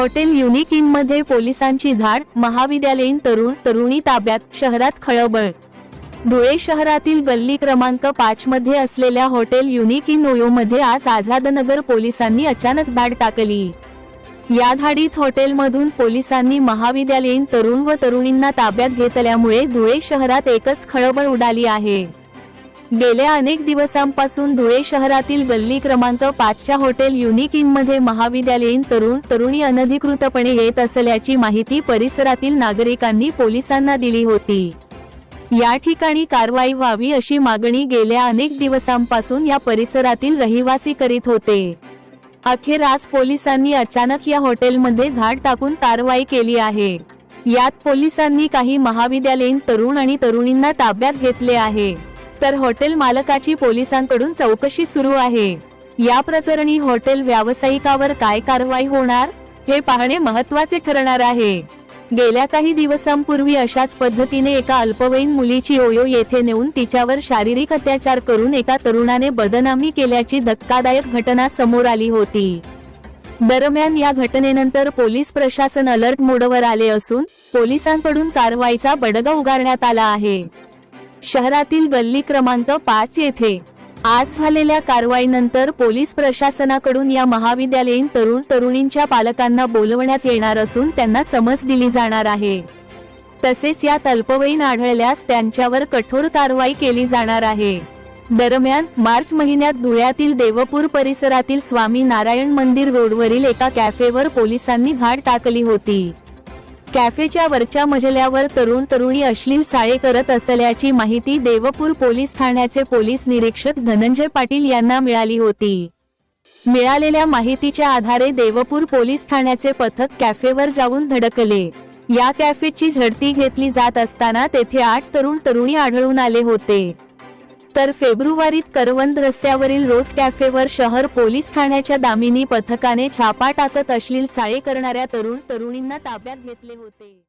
Hotel unique इनमध्ये पोलिसांची झाड महाविद्यालयीन तरुण तरुणी ताब्यात शहरात खळबळ. धुळे शहरातील गल्ली क्रमांक पाच मध्ये असलेल्या हॉटेल युनिक इन ओयो मध्ये आज आझादनगर पोलिसांनी अचानक धाड टाकली. या धाडीत हॉटेलमधून पोलिसांनी महाविद्यालयीन तरुण व तरुणींना ताब्यात घेतल्यामुळे धुळे शहरात एकच खळबळ उडाली आहे. गेल्या अनेक दिवसांपासून धुळे शहरातील गल्ली क्रमांक पाचच्या हॉटेल युनिक इनमध्ये महाविद्यालयीन तरुण तरुणी अनधिकृतपणे येत असल्याची माहिती परिसरातील नागरिकांनी पोलिसांना दिली होती. या ठिकाणी कारवाई व्हावी अशी मागणी गेल्या अनेक दिवसांपासून या परिसरातील रहिवासी करीत होते. अखेर आज पोलिसांनी अचानक या हॉटेलमध्ये धाड टाकून कारवाई केली आहे. यात पोलिसांनी काही महाविद्यालयीन तरुण आणि तरुणींना ताब्यात घेतले आहे. तर हॉटेल मालकाची पोलिसांकडून चौकशी सुरू आहे. या प्रकरणी हॉटेल व्यावसायिकावर काय कारवाई होणार हे पाहणे महत्त्वाचे ठरणार आहे. गेल्या काही दिवसांपूर्वी अशाच पद्धतीने एका अल्पवयीन मुलीची ओयो येथे नेऊन तिच्यावर शारीरिक अत्याचार करून एका तरुणाने बदनामी केल्याची धक्कादायक घटना समोर आली होती. दरम्यान या घटनेनंतर पोलीस प्रशासन अलर्ट मोडवर आले असून पोलिसांकडून कारवाईचा बडगा उगारण्यात आला आहे. शहरातील गल्ली क्रमांक पाच येथे. आज झालेल्या कारवाईनंतर पोलीस प्रशासनाकडून या महाविद्यालयीन तरुण तरुणींच्या पालकांना बोलवण्यात येणार असून त्यांना समज दिली जाणार आहे. तसेच यात अल्पवयीन आढळल्यास त्यांच्यावर कठोर कारवाई केली जाणार आहे. दरम्यान मार्च महिन्यात धुळ्यातील देवपूर परिसरातील स्वामी नारायण मंदिर रोडवरील एका कॅफेवर पोलिसांनी धाड टाकली होती. कॅफेच्या वरच्या मजल्यावर तरुण तरुणी अश्लील चाळे करत असल्याची माहिती देवपूर पोलीस ठाण्याचे पोलीस निरीक्षक धनंजय पाटील यांना मिळाली होती. मिळालेल्या माहितीच्या आधारे देवपूर पोलीस ठाण्याचे पथक कॅफेवर जाऊन धडकले. या कॅफेची झडती घेतली जात असताना तेथे आठ तरुण तरुणी आढळून आले होते. तर फेब्रुवारीत करवंद रस्त्यावरील रोज कॅफेवर शहर पोलीस ठाण्याच्या दामिनी पथकाने छापा टाकत अश्लील चाळे करणाऱ्या तरुण तरुणींना ताब्यात घेतले होते.